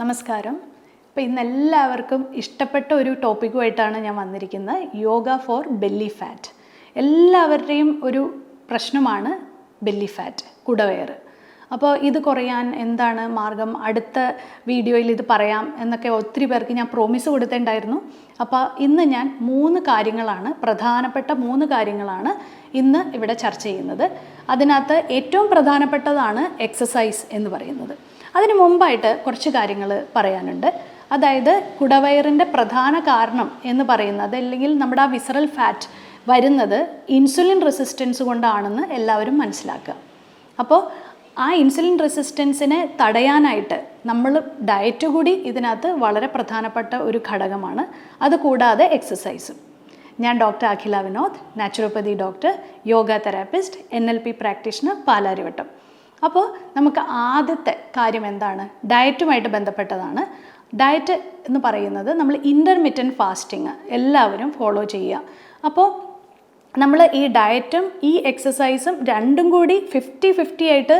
നമസ്കാരം. ഇപ്പം ഇന്ന് എല്ലാവർക്കും ഇഷ്ടപ്പെട്ട ഒരു ടോപ്പിക്കുമായിട്ടാണ് ഞാൻ വന്നിരിക്കുന്നത്. Yoga for belly fat. എല്ലാവരുടെയും ഒരു പ്രശ്നമാണ് ബെല്ലി ഫാറ്റ് കുടവയർ അപ്പോൾ ഇത് കുറയാൻ എന്താണ് മാർഗം? അടുത്ത വീഡിയോയിൽ ഇത് പറയാം എന്നൊക്കെ ഒത്തിരി പേർക്ക് ഞാൻ പ്രോമിസ് കൊടുത്തിട്ടുണ്ടായിരുന്നു. അപ്പോൾ ഇന്ന് ഞാൻ മൂന്ന് കാര്യങ്ങളാണ് പ്രധാനപ്പെട്ട മൂന്ന് കാര്യങ്ങളാണ് ഇന്ന് ഇവിടെ ചർച്ച ചെയ്യുന്നത്. അതിനകത്ത് ഏറ്റവും പ്രധാനപ്പെട്ടതാണ് എക്സസൈസ് എന്ന് പറയുന്നത്. അതിന് മുമ്പായിട്ട് കുറച്ച് കാര്യങ്ങൾ പറയാനുണ്ട്. അതായത് കുടവയറിന്റെ പ്രധാന കാരണം എന്ന് പറയുന്നത് അല്ലെങ്കിൽ നമ്മുടെ ആ വിസറൽ ഫാറ്റ് വരുന്നത് ഇൻസുലിൻ റെസിസ്റ്റൻസ് കൊണ്ടാണെന്ന് എല്ലാവരും മനസ്സിലാക്കുക. അപ്പോൾ ആ ഇൻസുലിൻ റെസിസ്റ്റൻസിനെ തടയാനായിട്ട് നമ്മൾ ഡയറ്റ് കൂടി ഇതിനകത്ത് വളരെ പ്രധാനപ്പെട്ട ഒരു ഘടകമാണ്. അതുകൂടാതെ എക്സസൈസും ഞാൻ doctor Akhila Vinod naturopathy doctor yoga therapist N L P practitioner Palarivattom. അപ്പോൾ നമുക്ക് ആദ്യത്തെ കാര്യം എന്താണ്? ഡയറ്റുമായിട്ട് ബന്ധപ്പെട്ടതാണ്. ഡയറ്റ് എന്ന് പറയുന്നത് നമ്മൾ ഇന്റർമിറ്റൻ ഫാസ്റ്റിങ് എല്ലാവരും ഫോളോ ചെയ്യുക. അപ്പോൾ നമ്മൾ ഈ ഡയറ്റും ഈ എക്സസൈസും രണ്ടും കൂടി ഫിഫ്റ്റി ഫിഫ്റ്റി ആയിട്ട്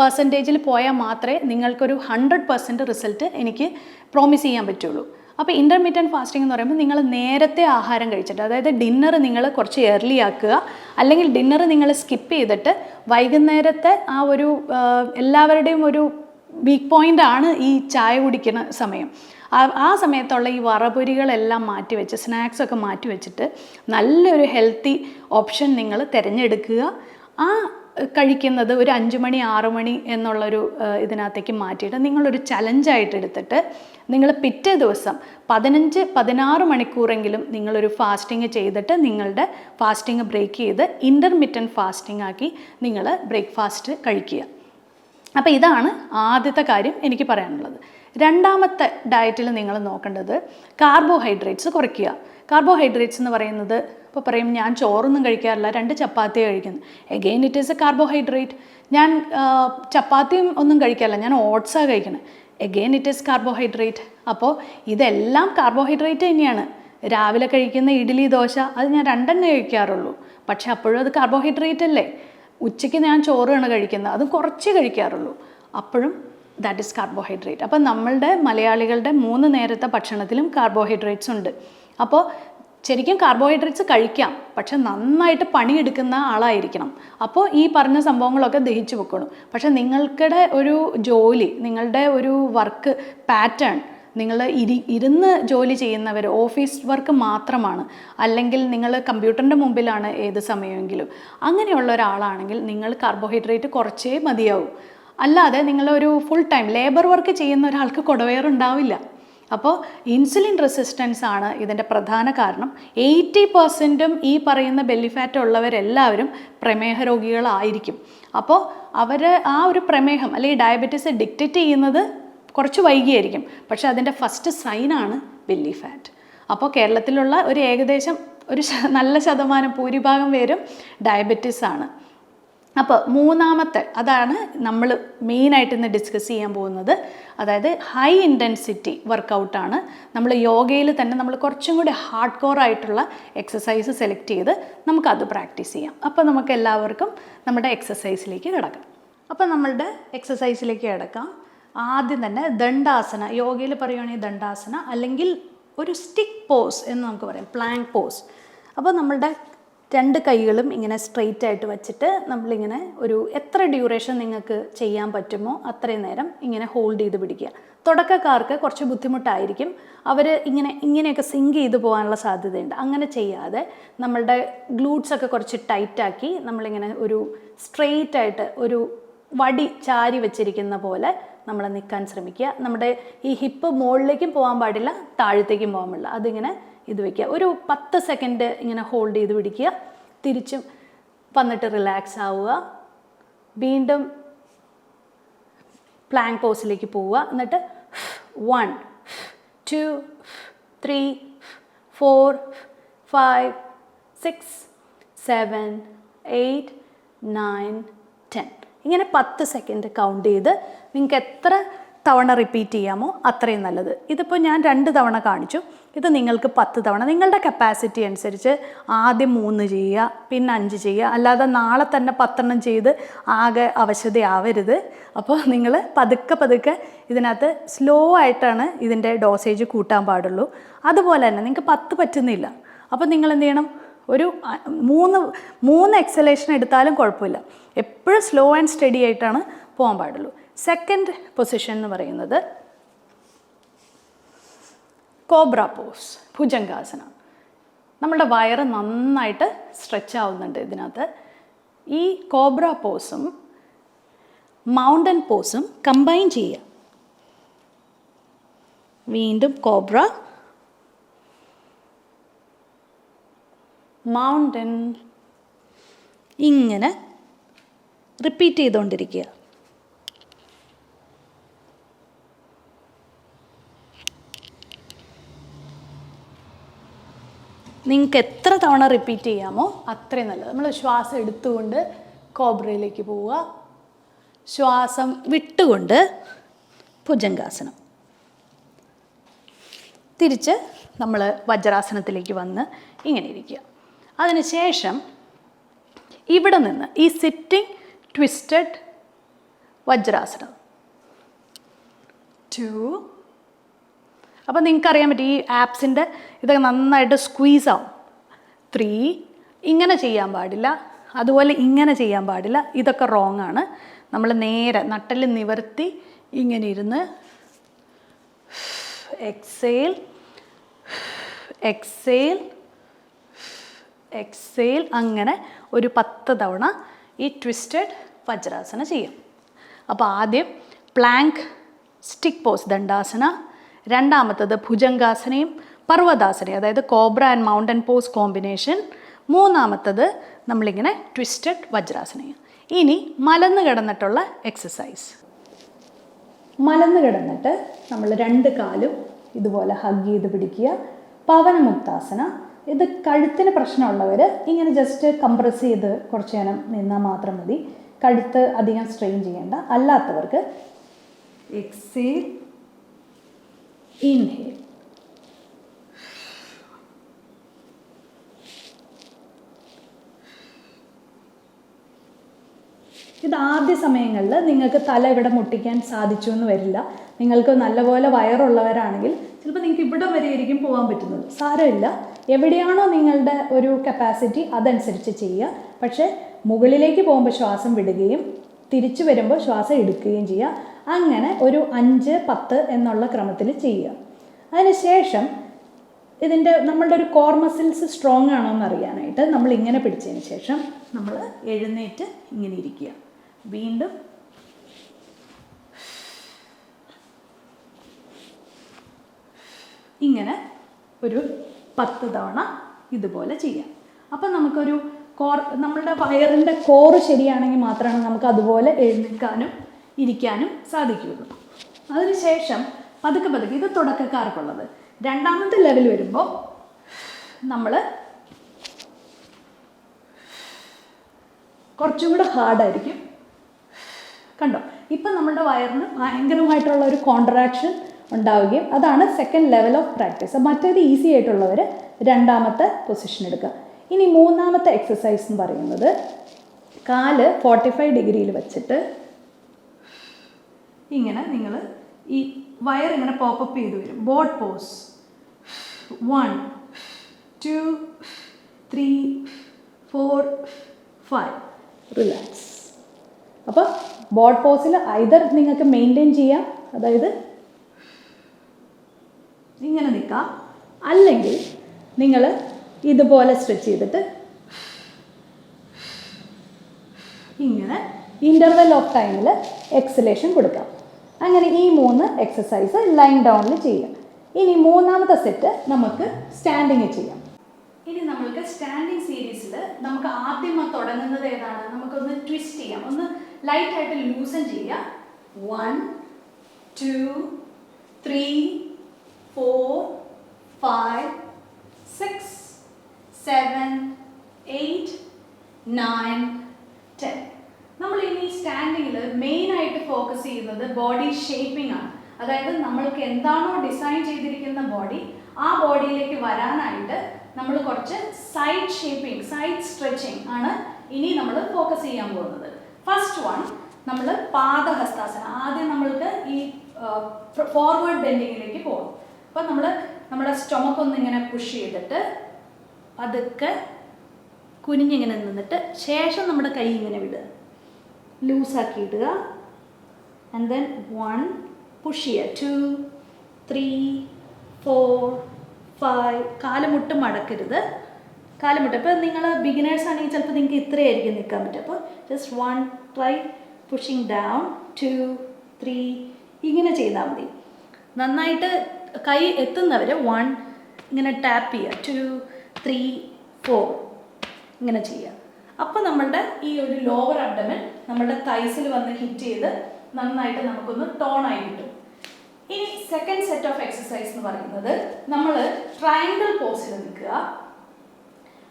പെർസെന്റേജിൽ പോയാൽ മാത്രമേ നിങ്ങൾക്കൊരു ഹൺഡ്രഡ് പെർസെന്റ് റിസൾട്ട് എനിക്ക് പ്രോമിസ് ചെയ്യാൻ പറ്റുള്ളൂ. അപ്പോൾ ഇന്റർമീഡിയന്റ് ഫാസ്റ്റിംഗ് എന്ന് പറയുമ്പോൾ നിങ്ങൾ നേരത്തെ ആഹാരം കഴിച്ചിട്ട് അതായത് ഡിന്നർ നിങ്ങൾ കുറച്ച് ഏർലി ആക്കുക അല്ലെങ്കിൽ ഡിന്നർ നിങ്ങൾ സ്കിപ്പ് ചെയ്തിട്ട് വൈകുന്നേരത്തെ ആ ഒരു എല്ലാവരുടെയും ഒരു വീക്ക് പോയിന്റ് ആണ് ഈ ചായ കുടിക്കുന്ന സമയം. ആ സമയത്തുള്ള ഈ വറപൊരികളെല്ലാം മാറ്റി വെച്ച് സ്നാക്സൊക്കെ മാറ്റി വെച്ചിട്ട് നല്ലൊരു ഹെൽത്തി ഓപ്ഷൻ നിങ്ങൾ തിരഞ്ഞെടുക്കുക. ആ കഴിക്കുന്നത് ഒരു അഞ്ച് മണി ആറ് മണി എന്നുള്ളൊരു ഇതിനകത്തേക്ക് മാറ്റിയിട്ട് നിങ്ങളൊരു ചലഞ്ചായിട്ട് എടുത്തിട്ട് നിങ്ങൾ പിറ്റേ ദിവസം പതിനഞ്ച് പതിനാറ് മണിക്കൂറെങ്കിലും നിങ്ങളൊരു ഫാസ്റ്റിംഗ് ചെയ്തിട്ട് നിങ്ങളുടെ ഫാസ്റ്റിംഗ് ബ്രേക്ക് ചെയ്ത് ഇന്റർമീഡിയന്റ് ഫാസ്റ്റിംഗ് ആക്കി നിങ്ങൾ ബ്രേക്ക്ഫാസ്റ്റ് കഴിക്കുക. അപ്പോൾ ഇതാണ് ആദ്യത്തെ കാര്യം എനിക്ക് പറയാനുള്ളത്. രണ്ടാമത്തെ ഡയറ്റിൽ നിങ്ങൾ നോക്കേണ്ടത് കാർബോഹൈഡ്രേറ്റ്സ് കുറയ്ക്കുക. കാർബോഹൈഡ്രേറ്റ്സ് എന്ന് പറയുന്നത് ഇപ്പോൾ പറയും ഞാൻ ചോറൊന്നും കഴിക്കാറില്ല രണ്ട് ചപ്പാത്തി കഴിക്കുന്നു again it is a carbohydrate ഞാൻ ചപ്പാത്തിയും ഒന്നും കഴിക്കാറില്ല ഞാൻ ഓട്സാണ് കഴിക്കുന്നത്. എഗെയിൻ ഇറ്റ് ഈസ് കാർബോഹൈഡ്രേറ്റ് അപ്പോൾ ഇതെല്ലാം കാർബോഹൈഡ്രേറ്റ് തന്നെയാണ്. രാവിലെ കഴിക്കുന്ന ഇഡ്ഡലി ദോശ അത് ഞാൻ രണ്ടെണ്ണേ കഴിക്കാറുള്ളൂ. പക്ഷേ അപ്പോഴും അത് കാർബോഹൈഡ്രേറ്റ് അല്ലേ? ഉച്ചയ്ക്ക് ഞാൻ ചോറാണ് കഴിക്കുന്നത് അതും കുറച്ച് കഴിക്കാറുള്ളൂ. അപ്പോഴും ദാറ്റ് ഇസ് കാർബോഹൈഡ്രേറ്റ് അപ്പം നമ്മളുടെ മലയാളികളുടെ മൂന്ന് നേരത്തെ ഭക്ഷണത്തിലും കാർബോഹൈഡ്രേറ്റ്സ് ഉണ്ട്. അപ്പോൾ ശരിക്കും കാർബോഹൈഡ്രേറ്റ്സ് കഴിക്കാം പക്ഷെ നന്നായിട്ട് പണിയെടുക്കുന്ന ആളായിരിക്കണം. അപ്പോൾ ഈ പറഞ്ഞ സംഭവങ്ങളൊക്കെ ദഹിച്ചു വെക്കണം പക്ഷെ നിങ്ങൾക്കിടെ ഒരു ജോലി നിങ്ങളുടെ ഒരു വർക്ക് പാറ്റേൺ നിങ്ങൾ ഇരി ഇരുന്ന് ജോലി ചെയ്യുന്നവർ ഓഫീസ് വർക്ക് മാത്രമാണ്. അല്ലെങ്കിൽ നിങ്ങൾ കമ്പ്യൂട്ടറിന്റെ മുമ്പിലാണ് ഏത് സമയമെങ്കിലും. അങ്ങനെയുള്ള ഒരാളാണെങ്കിൽ നിങ്ങൾ കാർബോഹൈഡ്രേറ്റ് കുറച്ചേ മതിയാവും. അല്ലാതെ നിങ്ങളൊരു ഫുൾ ടൈം ലേബർ വർക്ക് ചെയ്യുന്ന ഒരാൾക്ക് കുടവയറുണ്ടാവില്ല. അപ്പോൾ ഇൻസുലിൻ റെസിസ്റ്റൻസ് ആണ് ഇതിന്റെ പ്രധാന കാരണം. എയ്റ്റി പെർസെന്റും ഈ പറയുന്ന ബെല്ലി ഫാറ്റ് ഉള്ളവരെല്ലാവരും പ്രമേഹ രോഗികളായിരിക്കും. അപ്പോൾ അവർ ആ ഒരു പ്രമേഹം അല്ലെങ്കിൽ ഡയബറ്റീസ് ഡിക്റ്റേറ്റ് ചെയ്യുന്നത് കുറച്ച് വൈകിയായിരിക്കും. പക്ഷേ അതിന്റെ ഫസ്റ്റ് സൈനാണ് ബെല്ലി ഫാറ്റ് അപ്പോൾ കേരളത്തിലുള്ള ഒരു ഏകദേശം ഒരു നല്ല ശതമാനം ഭൂരിഭാഗം പേരും ഡയബറ്റീസ് ആണ്. അപ്പോൾ മൂന്നാമത്തെ അതാണ് നമ്മൾ മെയിനായിട്ട് ഇന്ന് ഡിസ്കസ് ചെയ്യാൻ പോകുന്നത്. അതായത് ഹൈ ഇന്റൻസിറ്റി വർക്കൗട്ടാണ് നമ്മൾ യോഗയിൽ തന്നെ നമ്മൾ കുറച്ചും കൂടി ഹാർഡ് കോർ ആയിട്ടുള്ള എക്സസൈസ് സെലക്ട് ചെയ്ത് നമുക്കത് പ്രാക്ടീസ് ചെയ്യാം. അപ്പോൾ നമുക്ക് എല്ലാവർക്കും നമ്മുടെ എക്സസൈസിലേക്ക് കിടക്കാം. അപ്പോൾ നമ്മളുടെ എക്സസൈസിലേക്ക് കിടക്കാം. ആദ്യം തന്നെ ദണ്ഡാസന യോഗയിൽ പറയുകയാണെങ്കിൽ ദണ്ഡാസന അല്ലെങ്കിൽ ഒരു സ്റ്റിക്ക് പോസ് എന്ന് നമുക്ക് പറയാം പ്ലാങ്ക് പോസ് അപ്പോൾ നമ്മളുടെ രണ്ട് കൈകളും ഇങ്ങനെ സ്ട്രെയിറ്റ് ആയിട്ട് വെച്ചിട്ട് നമ്മളിങ്ങനെ ഒരു എത്ര ഡ്യൂറേഷൻ നിങ്ങൾക്ക് ചെയ്യാൻ പറ്റുമോ അത്രയും നേരം ഇങ്ങനെ ഹോൾഡ് ചെയ്ത് പിടിക്കുക. തുടക്കക്കാർക്ക് കുറച്ച് ബുദ്ധിമുട്ടായിരിക്കും. അവർ ഇങ്ങനെ ഇങ്ങനെയൊക്കെ സിങ്ക് ചെയ്ത് പോകാനുള്ള സാധ്യതയുണ്ട്. അങ്ങനെ ചെയ്യാതെ നമ്മളുടെ ഗ്ലൂട്ട്സ് ഒക്കെ കുറച്ച് ടൈറ്റാക്കി നമ്മളിങ്ങനെ ഒരു സ്ട്രെയിറ്റ് ആയിട്ട് ഒരു വടി ചാരി വെച്ചിരിക്കുന്ന പോലെ നമ്മൾ നിൽക്കാൻ ശ്രമിക്കുക. നമ്മുടെ ഈ ഹിപ്പ് മുകളിലേക്കും പോകാൻ പാടില്ല താഴത്തേക്കും പോകാൻ പാടില്ല. അതിങ്ങനെ ഇത് വയ്ക്കുക. ഒരു പത്ത് സെക്കൻഡ് ഇങ്ങനെ ഹോൾഡ് ചെയ്ത് പിടിക്കുക. തിരിച്ചും വന്നിട്ട് റിലാക്സ് ആവുക. വീണ്ടും പ്ലാങ്ക് പോസിലേക്ക് പോവുക. എന്നിട്ട് one two three four five six seven eight nine ten ഇങ്ങനെ പത്ത് സെക്കൻഡ് കൗണ്ട് ചെയ്ത് നിങ്ങൾക്ക് എത്ര തവണ റിപ്പീറ്റ് ചെയ്യാമോ അത്രയും നല്ലത്. ഇതിപ്പോൾ ഞാൻ രണ്ട് തവണ കാണിച്ചു. ഇത് നിങ്ങൾക്ക് പത്ത് തവണ. നിങ്ങളുടെ കപ്പാസിറ്റി അനുസരിച്ച് ആദ്യം മൂന്ന് ചെയ്യുക പിന്നെ അഞ്ച് ചെയ്യുക. അല്ലാതെ നാളെ തന്നെ പത്തെണ്ണം ചെയ്ത് ആകെ അവശതയാവരുത് അപ്പോൾ നിങ്ങൾ പതുക്കെ പതുക്കെ ഇതിനകത്ത് സ്ലോ ആയിട്ടാണ് ഇതിന്റെ ഡോസേജ് കൂട്ടാൻ പാടുള്ളൂ. അതുപോലെ തന്നെ നിങ്ങൾക്ക് പത്ത് പറ്റുന്നില്ല. അപ്പോൾ നിങ്ങൾ എന്ത് ചെയ്യണം? ഒരു മൂന്ന് മൂന്ന് എക്സലേഷൻ എടുത്താലും കുഴപ്പമില്ല. എപ്പോഴും സ്ലോ ആൻഡ് സ്റ്റഡി ആയിട്ടാണ് പോകാൻ പാടുള്ളൂ. സെക്കൻഡ് പൊസിഷൻ എന്ന് പറയുന്നത് കോബ്ര പോസ് ഭുജങ്കാസന നമ്മുടെ വയറ് നന്നായിട്ട് സ്ട്രെച്ച് ആവുന്നുണ്ട് ഇതിനകത്ത്. ഈ കോബ്ര പോസും മൗണ്ടൻ പോസും കമ്പൈൻ ചെയ്യുക. വീണ്ടും കോബ്ര മൗണ്ടൻ ഇങ്ങനെ റിപ്പീറ്റ് ചെയ്തുകൊണ്ടിരിക്കുക നിങ്ങൾക്ക് എത്ര തവണ റിപ്പീറ്റ് ചെയ്യാമോ അത്രയും നല്ലത്. നമ്മൾ ശ്വാസം എടുത്തുകൊണ്ട് കോബ്രയിലേക്ക് പോവുക. ശ്വാസം വിട്ടുകൊണ്ട് ഭുജങ്കാസനം തിരിച്ച് നമ്മൾ വജ്രാസനത്തിലേക്ക് വന്ന് ഇങ്ങനെ ഇരിക്കുക. അതിനുശേഷം ഇവിടെ നിന്ന് ഈ സിറ്റിംഗ് ട്വിസ്റ്റഡ് വജ്രാസനം. ടു അപ്പോൾ നിങ്ങൾക്ക് അറിയാൻ പറ്റും ഈ ആപ്സിന്റെ ഇതൊക്കെ നന്നായിട്ട് സ്ക്വീസ് ആവും. ത്രീ ഇങ്ങനെ ചെയ്യാൻ പാടില്ല. അതുപോലെ ഇങ്ങനെ ചെയ്യാൻ പാടില്ല. ഇതൊക്കെ റോങ് ആണ്. നമ്മൾ നേരെ നട്ടൽ നിവർത്തി ഇങ്ങനെ ഇരുന്ന് എക്സേൽ എക്സേൽ എക്സേൽ അങ്ങനെ ഒരു പത്ത് തവണ ഈ ട്വിസ്റ്റഡ് വജ്രാസന ചെയ്യാം. അപ്പോൾ ആദ്യം പ്ലാങ്ക് സ്റ്റിക്ക് പോസ് ദണ്ഡാസന. രണ്ടാമത്തത് ഭുജംഗാസനയും പർവതാസനയും അതായത് cobra and mountain pose combination മൂന്നാമത്തത് നമ്മളിങ്ങനെ ട്വിസ്റ്റഡ് വജ്രാസനയും. ഇനി മലന്ന് കിടന്നിട്ടുള്ള എക്സസൈസ് മലന്ന് കിടന്നിട്ട് നമ്മൾ രണ്ട് കാലും ഇതുപോലെ ഹഗ് ചെയ്ത് പിടിക്കുക. പവനമുക്താസന ഇത് കഴുത്തിന് പ്രശ്നമുള്ളവർ ഇങ്ങനെ ജസ്റ്റ് കംപ്രസ് ചെയ്ത് കുറച്ച് നേരം നിന്നാൽ മാത്രം മതി. കഴുത്ത് അധികം സ്ട്രെയിൻ ചെയ്യേണ്ട. അല്ലാത്തവർക്ക് എക്സേൽ ഇൻഹേൽ ഇത് ആദ്യ സമയങ്ങളിൽ നിങ്ങൾക്ക് തല ഇവിടെ മുട്ടിക്കാൻ സാധിച്ചു എന്ന് വരില്ല. നിങ്ങൾക്ക് നല്ലപോലെ വയറുള്ളവരാണെങ്കിൽ ചിലപ്പോൾ നിങ്ങൾക്ക് ഇവിടെ വരെയായിരിക്കും പോകാൻ പറ്റുന്നത് സാരമില്ല. എവിടെയാണോ നിങ്ങളുടെ ഒരു കപ്പാസിറ്റി അതനുസരിച്ച് ചെയ്യുക. പക്ഷേ മുകളിലേക്ക് പോകുമ്പോൾ ശ്വാസം വിടുകയും തിരിച്ചു വരുമ്പോൾ ശ്വാസം എടുക്കുകയും ചെയ്യുക. അങ്ങനെ ഒരു അഞ്ച് പത്ത് എന്നുള്ള ക്രമത്തിൽ ചെയ്യുക. അതിനുശേഷം ഇതിന്റെ നമ്മളുടെ ഒരു കോർ മസിൽസ് സ്ട്രോങ് ആണോ എന്ന് അറിയാനായിട്ട് നമ്മൾ ഇങ്ങനെ പിടിച്ചതിന് ശേഷം നമ്മൾ എഴുന്നേറ്റ് ഇങ്ങനെ ഇരിക്കുക. വീണ്ടും ഇങ്ങനെ ഒരു പത്ത് തവണ ഇതുപോലെ ചെയ്യാം. അപ്പം നമുക്കൊരു കോർ നമ്മളുടെ വയറിന്റെ കോറ് ശരിയാണെങ്കിൽ മാത്രമാണ് നമുക്ക് അതുപോലെ എഴുന്നേൽക്കാനും ഇരിക്കാനും സാധിക്കുകയുള്ളൂ. അതിനുശേഷം പതുക്കെ പതുക്കെ ഇത് തുടക്കക്കാർക്കുള്ളത്. രണ്ടാമത്തെ ലെവൽ വരുമ്പോൾ നമ്മൾ കുറച്ചും കൂടെ ഹാർഡായിരിക്കും കണ്ടോ? ഇപ്പം നമ്മുടെ വയറിന് ഭയങ്കരമായിട്ടുള്ള ഒരു കോൺട്രാക്ഷൻ ഉണ്ടാവുകയും അതാണ് സെക്കൻഡ് ലെവൽ ഓഫ് പ്രാക്ടീസ് മറ്റേത് ഈസി ആയിട്ടുള്ളവർ രണ്ടാമത്തെ പൊസിഷൻ എടുക്കുക. ഇനി മൂന്നാമത്തെ എക്സസൈസ് എന്ന് പറയുന്നത് കാൽ ഫോർട്ടി ഫൈവ് ഡിഗ്രിയിൽ വെച്ചിട്ട് ഇങ്ങനെ നിങ്ങൾ ഈ വയർ ഇങ്ങനെ പോപ്പപ്പ് ചെയ്ത് വരും. Boat pose one two three four five relax അപ്പോൾ ബോട്ട് പോസിൽ ഐതർ നിങ്ങൾക്ക് മെയിന്റെയിൻ ചെയ്യാം. അതായത് ഇങ്ങനെ നിൽക്കാം. അല്ലെങ്കിൽ നിങ്ങൾ ഇതുപോലെ സ്ട്രെച്ച് ചെയ്തിട്ട് ഇങ്ങനെ ഇന്റർവെൽ ഓഫ് ടൈമിൽ എക്സലേഷൻ കൊടുക്കാം. അങ്ങനെ ഈ മൂന്ന് എക്സസൈസ് ലൈൻ ഡൗണിൽ ചെയ്യാം. ഇനി മൂന്നാമത്തെ സെറ്റ് നമുക്ക് സ്റ്റാൻഡിങ് ചെയ്യാം. ഇനി നമ്മൾക്ക് സ്റ്റാൻഡിങ് സീരീസിൽ നമുക്ക് ആദ്യം തുടങ്ങുന്നത് ഏതാണ്? നമുക്കൊന്ന് ട്വിസ്റ്റ് ചെയ്യാം. ഒന്ന് ലൈറ്റ് ആയിട്ട് ലൂസൺ ചെയ്യാം one two three four five six seven eight nine ten നമ്മൾ ഇനി സ്റ്റാൻഡിങ്ങിൽ മെയിൻ ആയിട്ട് ഫോക്കസ് ചെയ്യുന്നത് ബോഡി ഷേപ്പിംഗ് ആണ്. അതായത് നമ്മൾക്ക് എന്താണോ ഡിസൈൻ ചെയ്തിരിക്കുന്ന ബോഡി ആ ബോഡിയിലേക്ക് വരാനായിട്ട് നമ്മൾ കുറച്ച് സൈഡ് ഷേപ്പിംഗ് സൈഡ് സ്ട്രെച്ചിങ് ആണ് ഇനി നമ്മൾ ഫോക്കസ് ചെയ്യാൻ പോകുന്നത്. ഫസ്റ്റ് വൺ നമ്മൾ പാദഹസ്താസന. ആദ്യം നമ്മൾക്ക് ഈ ഫോർവേഡ് ബെൻഡിങ്ങിലേക്ക് പോകും അപ്പോൾ നമ്മൾ നമ്മുടെ സ്റ്റൊമക്ക് ഒന്ന് ഇങ്ങനെ പുഷ് ചെയ്തിട്ട് പതുക്കെ കുനിഞ്ഞിങ്ങനെ നിന്നിട്ട് ശേഷം നമ്മുടെ കൈ ഇങ്ങനെ വിടുക. ലൂസാക്കി ഇടുക. ആൻഡ് ദെൻ വൺ പുഷ് ചെയ്യുക. ടു ത്രീ ഫോർ ഫൈവ് കാലുമുട്ട് മടക്കരുത്. കാലുമുട്ട് ഇപ്പോൾ നിങ്ങൾ ബിഗിനേഴ്സ് ആണെങ്കിൽ ചിലപ്പോൾ നിങ്ങൾക്ക് ഇത്രയായിരിക്കും നിൽക്കാൻ പറ്റും അപ്പോൾ just one try pushing down two three ഇങ്ങനെ ചെയ്താൽ മതി. നന്നായിട്ട് കൈ എത്തുന്നവർ വൺ ഇങ്ങനെ ടാപ്പ് ചെയ്യുക. ടു ത്രീ ഫോർ ഇങ്ങനെ ചെയ്യുക. അപ്പോൾ നമ്മളുടെ ഈ ഒരു ലോവർ അബ്ഡമൻ നമ്മളുടെ തൈസിൽ വന്ന് ഹിറ്റ് ചെയ്ത് നന്നായിട്ട് നമുക്കൊന്ന് ടോണായി കിട്ടും. ഇനി സെക്കൻഡ് സെറ്റ് ഓഫ് എക്സസൈസ് എന്ന് പറയുന്നത് നമ്മൾ ട്രയാങ്കിൾ പോസിൽ നിൽക്കുക.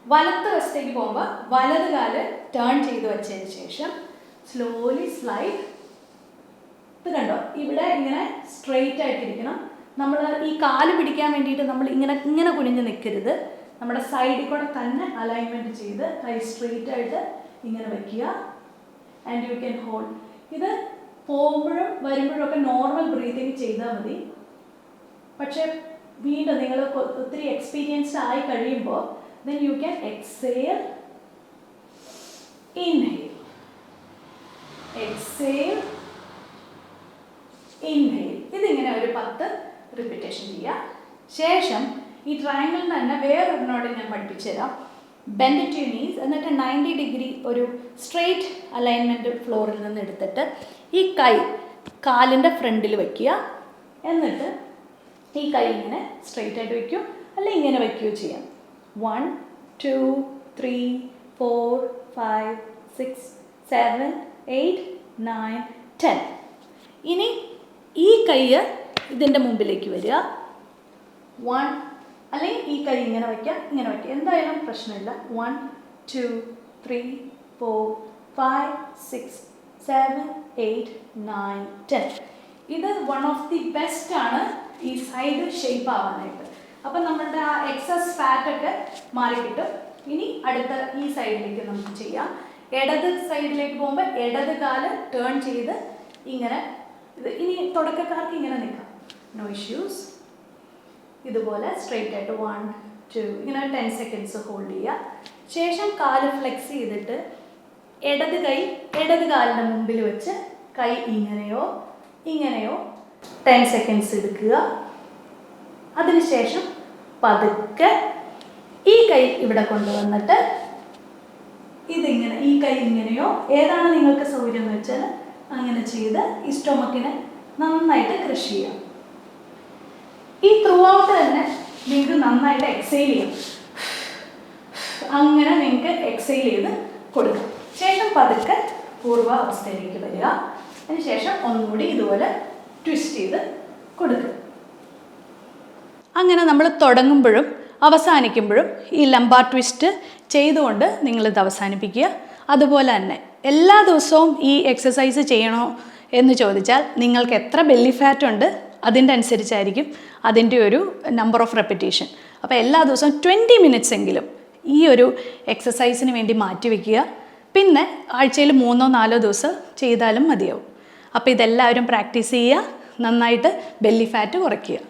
വലത്ത് വശത്തേക്ക് പോകുമ്പോൾ വലത് കാൽ ടേൺ ചെയ്ത് വെച്ചതിന് ശേഷം സ്ലോലി സ്ലൈഡ് ഇത് കണ്ടോ? ഇവിടെ ഇങ്ങനെ സ്ട്രെയിറ്റ് ആയിട്ടിരിക്കണം. നമ്മൾ ഈ കാൽ പിടിക്കാൻ വേണ്ടിയിട്ട് നമ്മൾ ഇങ്ങനെ ഇങ്ങനെ കുനിഞ്ഞ് നിൽക്കരുത് നമ്മുടെ സൈഡിൽ കൂടെ തന്നെ അലൈൻമെന്റ് ചെയ്ത് കൈ സ്ട്രെയിറ്റ് ആയിട്ട് ഇങ്ങനെ വെക്കുക. ആൻഡ് യു ക്യാൻ ഹോൾഡ് ഇത് പോകുമ്പോഴും വരുമ്പോഴും ഒക്കെ നോർമൽ ബ്രീതിങ് ചെയ്താൽ മതി. പക്ഷേ വീണ്ടും നിങ്ങൾ ഒത്തിരി എക്സ്പീരിയൻസ്ഡ് ആയി കഴിയുമ്പോൾ then you can exhale inhale exhale inhale ഇതിങ്ങനെ ഒരു പത്ത് റിപ്പീറ്റേഷൻ ചെയ്യുക ശേഷം ഈ ട്രയാങ്കിൾ തന്നെ വേറൊരെണ്ണോട് ഞാൻ പഠിപ്പിച്ചു തരാം ബെൻഡ് ടു നീസ് എന്നിട്ട് നയന്റി ഡിഗ്രി ഒരു സ്ട്രെയിറ്റ് അലൈൻമെന്റ് ഫ്ലോറിൽ നിന്ന് എടുത്തിട്ട് ഈ കൈ കാലിന്റെ ഫ്രണ്ടിൽ വയ്ക്കുക എന്നിട്ട് ഈ കൈ ഇങ്ങനെ സ്ട്രെയിറ്റ് ആയിട്ട് വയ്ക്കും അല്ലെങ്കിൽ ഇങ്ങനെ വയ്ക്കുകയോ ചെയ്യാം. One two three four five six seven eight nine ten ഇനി ഈ കൈ ഇതിന്റെ മുമ്പിലേക്ക് വരിക. വൺ അല്ലെങ്കിൽ ഈ കൈ ഇങ്ങനെ വയ്ക്കാം ഇങ്ങനെ വയ്ക്കാം. എന്തായാലും പ്രശ്നമില്ല. One two three four five six seven eight nine ten ഇത് വൺ ഓഫ് ദി ബെസ്റ്റ് ആണ് ഈ സൈഡ് ഷേപ്പ് ആവാനായിട്ട്. അപ്പം നമ്മളുടെ ആ എക്സസ് ഫാറ്റൊക്കെ മാറിക്കിട്ടും. ഇനി അടുത്ത ഈ സൈഡിലേക്ക് നമുക്ക് ചെയ്യാം. ഇടത് സൈഡിലേക്ക് പോകുമ്പോൾ ഇടത് കാൽ ടേൺ ചെയ്ത് ഇങ്ങനെ ഇത് ഇനി തുടക്കക്കാർക്ക് ഇങ്ങനെ നിൽക്കാം. നോ ഇഷ്യൂസ് ഇതുപോലെ സ്ട്രെയിറ്റ് ആയിട്ട് വൺ ടു ഇങ്ങനെ ടെൻ സെക്കൻഡ്സ് ഹോൾഡ് ചെയ്യുക. ശേഷം കാൽ ഫ്ലെക്സ് ചെയ്തിട്ട് ഇടത് കൈ ഇടത് കാലിന്റെ മുമ്പിൽ വെച്ച് കൈ ഇങ്ങനെയോ ഇങ്ങനെയോ ടെൻ സെക്കൻഡ്സ് എടുക്കുക. അതിനുശേഷം പതുക്കെ ഈ കൈ ഇവിടെ കൊണ്ടുവന്നിട്ട് ഇതിങ്ങനെ ഈ കൈ ഇങ്ങനെയോ ഏതാണ് നിങ്ങൾക്ക് സൗകര്യം എന്ന് വെച്ചാൽ അങ്ങനെ ചെയ്ത് ഈ സ്റ്റൊമക്കിനെ നന്നായിട്ട് കൃഷി ചെയ്യാം ഈ ത്രൂ ഔട്ട് തന്നെ നിങ്ങൾക്ക് നന്നായിട്ട് എക്സൈൽ ചെയ്യാം. അങ്ങനെ നിങ്ങൾക്ക് എക്സൈൽ ചെയ്ത് കൊടുക്കാം. ശേഷം പതുക്കെ പൂർവ അവസ്ഥയിലേക്ക് വരിക. അതിനുശേഷം ഒന്നുകൂടി ഇതുപോലെ ട്വിസ്റ്റ് ചെയ്ത് കൊടുക്കുക. അങ്ങനെ നമ്മൾ തുടങ്ങുമ്പോഴും അവസാനിക്കുമ്പോഴും ഈ ലംബാർ ട്വിസ്റ്റ് ചെയ്തുകൊണ്ട് നിങ്ങളിത് അവസാനിപ്പിക്കുക. അതുപോലെ തന്നെ എല്ലാ ദിവസവും ഈ എക്സസൈസ് ചെയ്യണോ എന്ന് ചോദിച്ചാൽ നിങ്ങൾക്ക് എത്ര ബെല്ലി ഫാറ്റ് ഉണ്ട് അതിന്റെ അനുസരിച്ചായിരിക്കും അതിന്റെ ഒരു നമ്പർ ഓഫ് റെപ്പിറ്റേഷൻ അപ്പോൾ എല്ലാ ദിവസവും ട്വന്റി മിനിറ്റ്സ് എങ്കിലും ഈ ഒരു എക്സസൈസിന് വേണ്ടി മാറ്റിവെക്കുക പിന്നെ ആഴ്ചയിൽ മൂന്നോ നാലോ ദിവസം ചെയ്താലും മതിയാവും. അപ്പോൾ ഇതെല്ലാവരും പ്രാക്ടീസ് ചെയ്യുക. നന്നായിട്ട് ബെല്ലി ഫാറ്റ് കുറയ്ക്കുക.